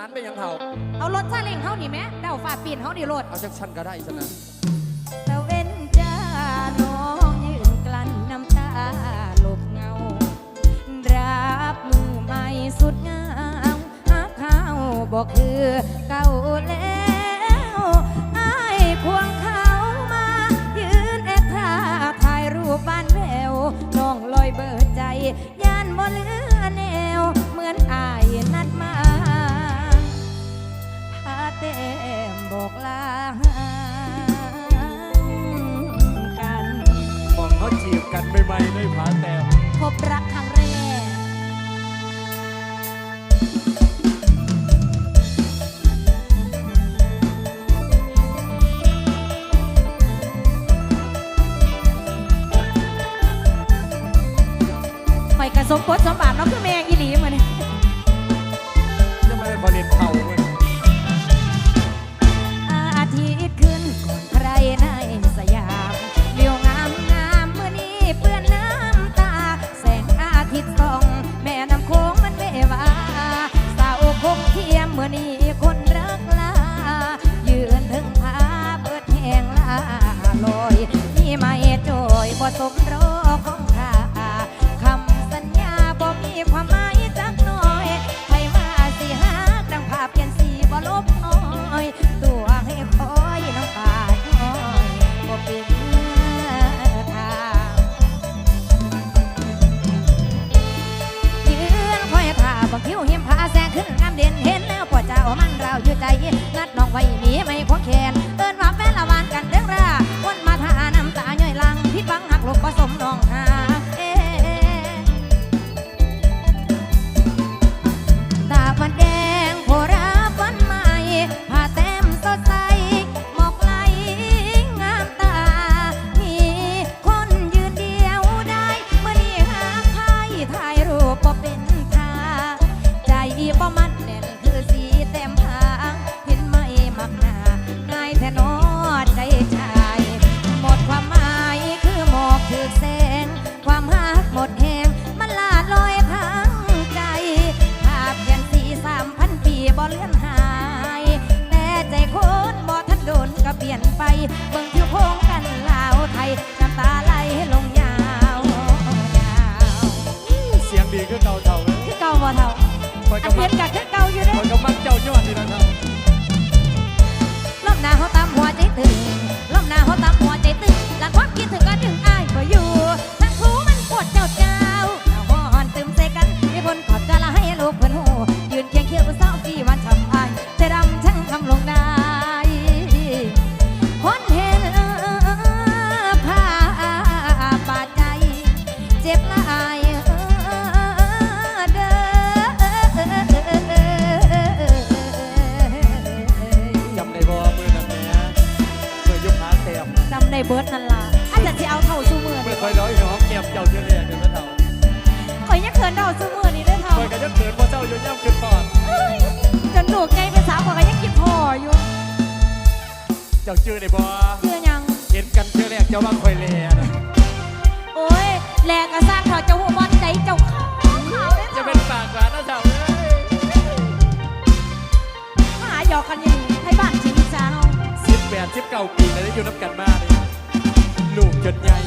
ารไปยังเท่าเอารถซาเล้งเฮานี่แหม่เดาฝ่าปีนเฮานี่รถเอาจักชันก็ได้สนะตะเว้นจ้าน้องยืนกลั้นน้ำตาหลบเงา รับมือใหม่สุดงามหาข้าวบอกคือเก่าแล้วอายควงเขามา ยืนแอบท่าถ่ายรูปบ้านแววน้องลอยเบิดใจย่านบ่เหลือ อกลากันมองเขาจีบกันใหม่ๆเลยผาแต้มพบรักครั้งแรกข่อยกระสมบทสมบัติเนาะ ไปเบิ่งทิวโพงกันลาวไทยน้ำตาไหลลงยาวยาวเสียงดีคือเก่าเท่าเลยคือเก่าบ่เท่าคอยอักำนมัเพียงนกับคือเก่าอยู่เด้คอยกำมังเจ้ายอดนี่นะเท่าลมหน้าเขาตามหัวใจตึง ได้เบิร์ดนั่นล่ะอาจจะสิเอาเท่าสู้มือมืนี่อคอยร้อยหอมแก้มเจ้าเชื่อเรียกเดี๋ยวมาเท่าข่อยยังเขินเท่าสู้มือนี่เด้อเท่าคอยกันจะเกิดว่าเจ้าอยู่ย่ำขึ้นปอดจนลูกไงเป็นสาวข่อยก็ยังคิดพ่ออยู่เจ้าชื่อได้บ่เพื่อยัง เห็นกันเชื่อแรกเจ้าบ้างคอยแลนะโอ้ยแลกระสร้างเท่าเจ้าหัวบอลใจเจ้าขาวขาวเด้อจะเท่าเป็นปากหวานนะเท่าเอ้ยมาหาหยอกกันอย่างนี้ให้บ้านชีวิตเจ้าสิบแปดสิบเก้าปีเลยได้อยู่น้ำกันมาเลย ลูกจนใหญ่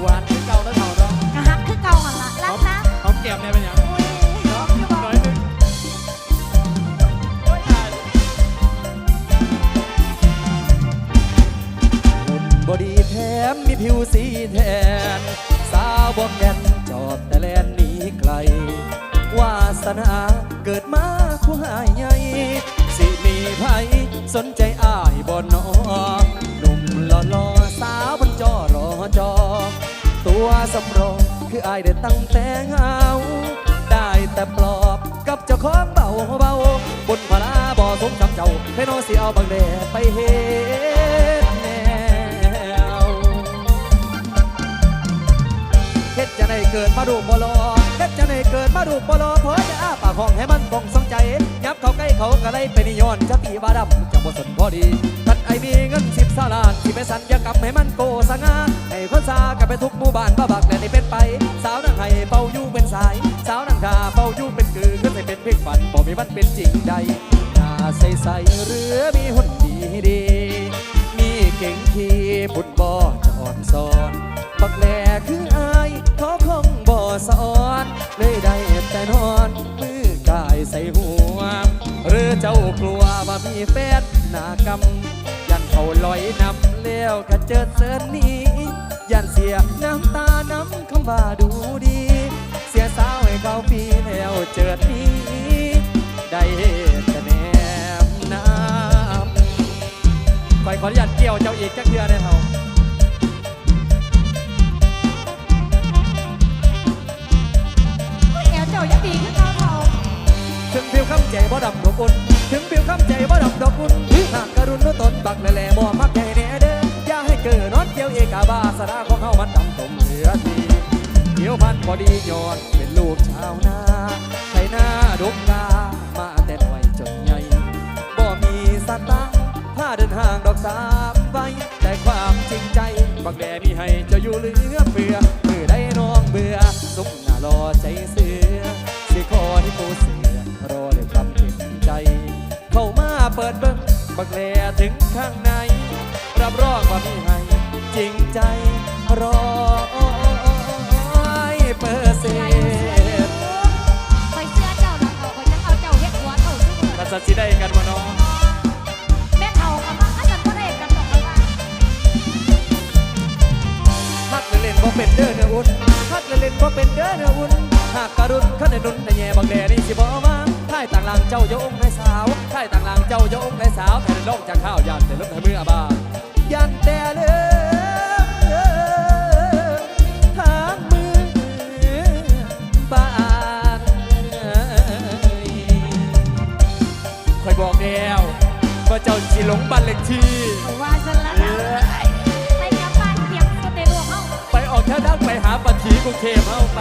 หวานคือเก่าแล้วเท่าเนาะกะฮักคือเก่าหันละรักนะหอมแก้มได้เป็นหยังโอ้ยหอมอยู่บ่น้อยหนึงโอ้ยตายหุ่นบอดีแถมมีผิวสีแทน สาวบอกแก่นจอบแต่แลนหนีไกล วาสนาเกิดมาคู่หายใหญ่ สิมีไผสนใจอ้ายบ่นอ หนุ่มหล่อสาวบนจอรอจอ ตัวสำรองคืออายได้ตั้งแต่เงาได้แต่ปลอบกับเจ้าของเบาเบาบนพลาบ่สมกับเจ้าให้น้องสิเอาบางแดดไปเฮ็ดแนวเฮ็ดจะได้เกิดมาดูบอลอเฮ็ดจะได้เกิดมาดูบอลอเพราะจะอ้าปากห้องให้มันกองสองใจยับเขาใกล้เขาก็ได้ไปนิยอนจะตีบาดำจังบ่สนพอดี ไอมีเงินสิบสลานที่ไปสัญญากรรมให้มันโกสงาให้คนซากันไปทุกหมู่บ้านบ้าบักและนี่เป็นไป สาวนังไห้เป่ายู่เป็นสาย สาวนังทาเป่ายู่เป็นคือขึ้นให้เป็นเพียงฝันบ่มีวันเป็นจริงใดหน้าใสใสๆเรือมีหุ่นดีดี มีเก่งขี่บุญบ่อจอนสอนบักแหลคืออายเขาคงบ่สอนเลยได้แต่นอนมือกายใส่หัวหรือ เจ้ากลัวว่ามีแฟนหนากำยันเขาลอยนำแล้วก็เจอเสินหนี้ยันเสียน้ำตาน้ำคำว่าดูดี เสียสาวให้เขาปีแล้วเจิดนี้ได้แต่แนมน้ำไปขออนุญาตเกี่ยวเจ้าอีกจักเทือได้เท่าเอวเจ้ายังดีขึ้นเท่าเท่าถึงผิวคำใจบ่ดำดอ กกุลถึงผิวคำใจบ่ดำดอกกุลหากกรุณนุตนบักแหล่บ่มักใหญ่แน่เด้ออย่าให้เกิดนอนเกี่ยวเอกาบาสนาของเฮามันดำตมเหลือทีเกี่ยวพันพอดียอดเป็นลูกชาวนาไถนาดกกามาแต่น้อยจนใหญ่บ่มีสตางค์ถ้าเดินห่างดอกสามใบแต่ความจริงใจบักแหล่มีให้จะอยู่เหลือเฟือ ใจรอเปอร์เซ็เสียนอยู่เสียอยู่ต์คอยเสื้อเจ้านะเขาคอยจะเอาเจ้าเฮ็ดหัวเท่าซุมื้อกันสัตว์สิได้กันวะเนาะแม่เท่ากับว่าถ้ากันบ่ได้กันดอกกันว่าฮักเล่นๆบ่เป็นเด้อเนื้ออุ่นฮักเล่นๆบ่เป็นเด้อเนื้ออุ่นหากการุณขันในนุนในแย่บักแลนี่สิบ่มาท่ายต่างหลังเจ้าโยองให้สาวท่ายต่างหลังเจ้าโยองให้สาวแต่ลงจากข้าวยันแต่ลุกให้มืออาบายันแต่เลือ เจ้าสิหลงบ้านเล็กที่ว่าฉันละนะไปกลับบ้านเก็บสุดในดวงเฮา ไปออกเท่านักไปหาปัทีกรุงเทพเอาไป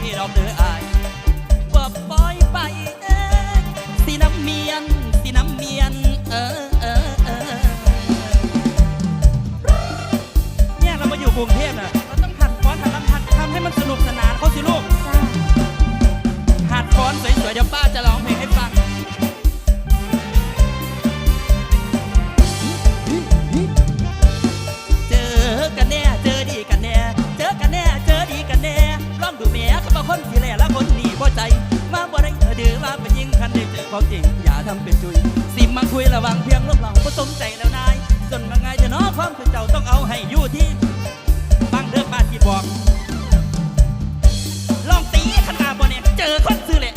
ที่เราเดืออายบอกปล่อยไปเอ้ยสีน้ำเมียนสีน้ำเมียนเออเออเออเนี่ยเรามาอยู่กรุงเทพน่ะเราต้องหัดฟ้อนหัดลำหัดทำให้มันสนุกสนานเขาสิลูกหัดฟ้อนสวยๆเดี๋ยวป้าจะร้องเพลงให้ฟัง คนที่แลและคนหนีบ่ใจมาบ่ได้เออดื้อว่าเป็นยิงคันได้เจอของจริง อย่าทำเป็นจุย สิมาคุยระวังเพียงลบเราก็สมใจแล้วนาย จนมาไงจะน้อความคือเจ้าต้องเอาให้อยู่ที่ฟังเด้อป้าที่บอก ลองตีขนาดบ่เนี่ยเจอคนซื้อแหละ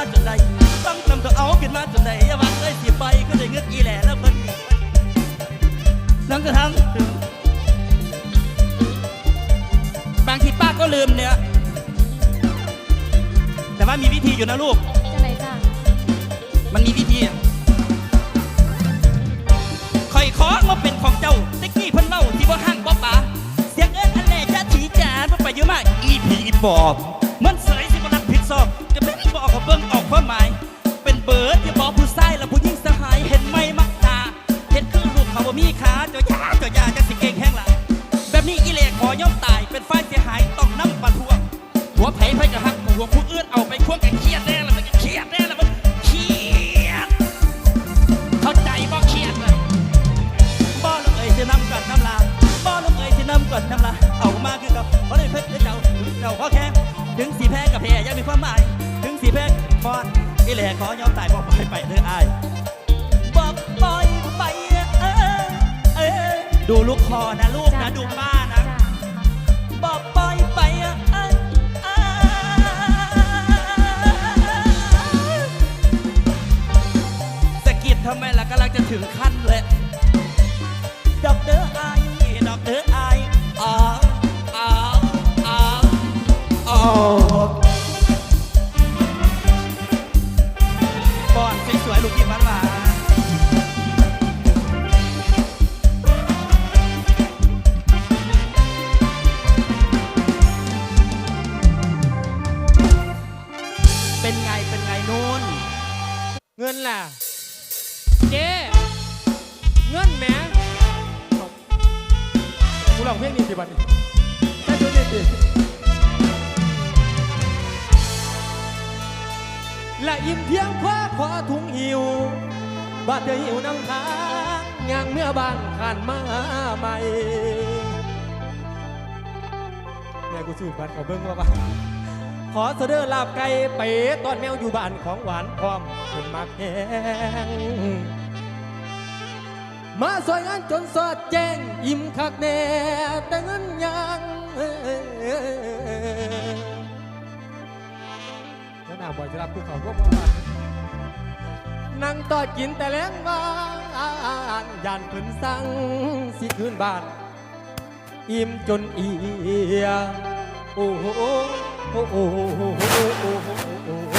มาจนไหนอย่าวังเลยสิไปก็ได้เงือกอีแหล่แล้วเพิ่นนี่น้องจะทำบางทีป้าก็ลืมเนี่ย แต่ว่ามีวิธีอยู่นะลูกจะไหนจ้ามันมีวิธีคอยขอมาเป็นของเจ้าตะกี้เพิ่นเล่าที่ว่าห้างบ่ป่าเสียงเอิ้นอันแหล่จะถีจานมันไปเยอะมาก อีผีอีปอบมันเสยสิบ่รับผิดชอบก็เป็น ออกเบิ่ออกความหมาย เป็นเบิร์ดอย่าบอกายบอกปล่อยไปเด้ออายบอกปล่อยไปเออเออดูลูกคอนะลูกนะดูป้านะจ้าบอกปล่อยไปอะอะอะสะกิดทำไมล่ะกำลังจะถึงขั้นเลยดอกเตอร์ไอดอกเตอร์ไออ้าวอ้าวอ้าวอ้ อดสวยๆลูกยิ้มหวานๆเป็นไงเป็นไงนู่นเงินล่ะ เจ๊เงินแหมกูลองเพลงนี้สิบัดนี้แค่ดูนี่สิและอิ่มเพียงคว้าข อถุงหิวบาดเดียวหิวน้ำค้างยางเมื่อบานขานมาใหม่แม่กูสูบบัตรเขาเบิ้งว่าบ้าขอเสดอลาบไก่ไปตอนแมวอยู่บ้านของหวานพร้อมคนมักแหงมาสวยงานจนสอดแจ้งยิ้มคักแน่แต่เงินยังแล้วหน้าบ่อยจะรับภูเขาพวกมัน นั่งตอดกินแต่แล้งบ้านยานเพิ่นสั่งสิคืนบ้าน อิ่มจนเอียโอ้โหโอ้โหโอ้โหหโอ้โหโอ้โห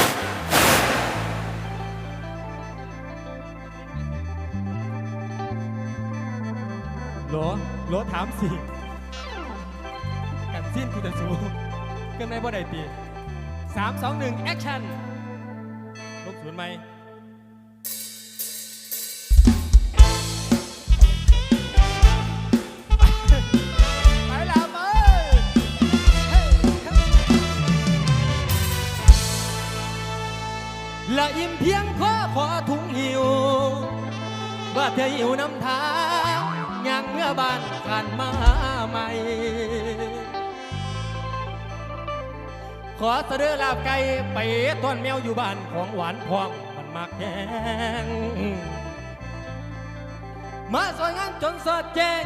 โหลหลถามสิกันสิ้นกูจะสู้กินไหมบ่ได้ตีสามสองหนึ่งแอคชั่นลบศูนย์ไหม เธอหิวน้ำทางย่างเมื่อบ้านกันมาใหม่ ขอเสดอลาบไก่ไปต้อนแมวอยู่บ้านของหวานพองมันมักแหงมาสวยงานจนสดแจ้ง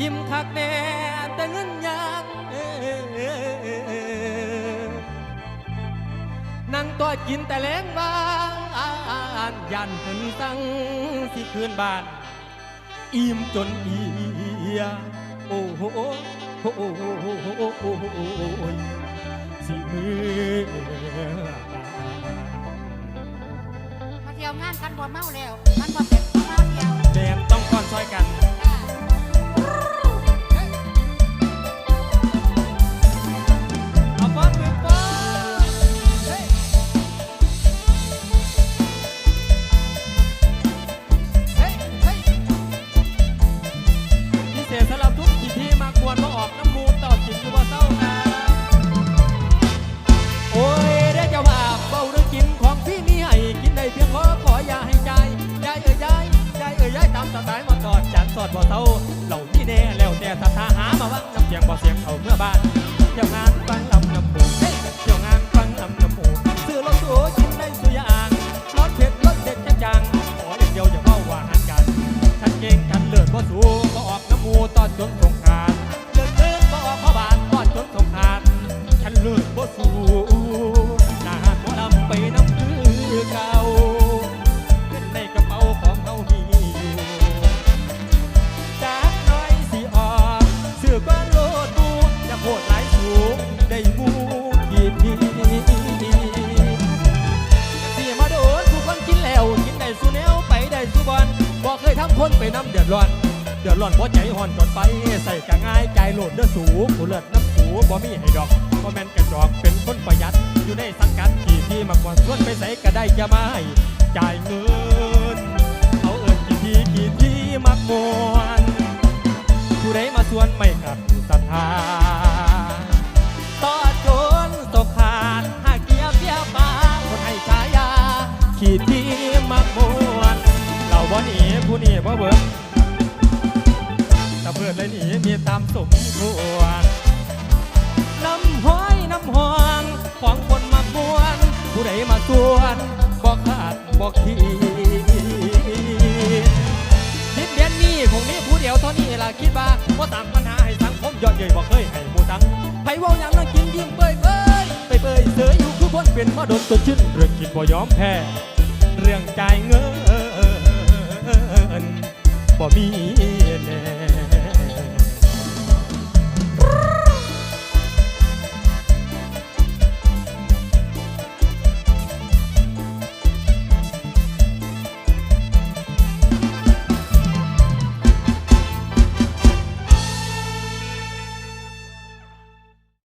อิ่มคักแน่แต่เงินยังนั่งตัวกินแต่แรงบ้าานยันเพิ่นตั้งสิคืนบ้าน อิ่มจนเอียโอ้โหโอ้โหโอ้โหโอ้โหโอ้โหสิมือมาเที่ยวงานกันบ่เมาแล้วมันบ่เป็นมาเที่ยวแดมต้องก่อนซอยกัน ศรัทธาหามาวังน้ำเสียงบ่เสียงเอาเมื่อบ้านเที่ยวงานฟังลำน้ คนไปน้ำเดือดร้อน เดือดร้อนเพราะใจห่อนจนไป ใส่กะง่ายใจโหลดเด้อสูกูเลิศน้ำผูบ่มีให้ดอกบ่แม่นกระจอกเป็นคนประหยัด อยู่ในสังกัดที่ที่มากวนส่วนไปใส่ก็ได้จะมาใจ่ายเงินเขาเอิ้นกี่ทีกี่ที่มักมวนผู้ใดมาส่วนไม่กลับศรัทธา ผู้นี้บ่เบิ่งถ้าเพื่อนเลยหนีมีตามสมควรน้ำห้อยน้ำหองของคนมากมวน ผู้ใดมาสวนบ่ขาดบ่ขีดทิศเดียนนี่คงมีผู้เดียวเท่านี้ล่ะคิดว่าว่าต่างปัญหาให้สังคมยอดเย่ยบ่เคยให้หมูตังไผเว่าอย่างนั้นกินยิ้มเบยเบยไปเบยเสืออยู่คือคนเป็นมาโดนตัวชื่นเรื่องกินบ่ยอมแพ้เรื่องจ่ายเงิน บ่มีแน่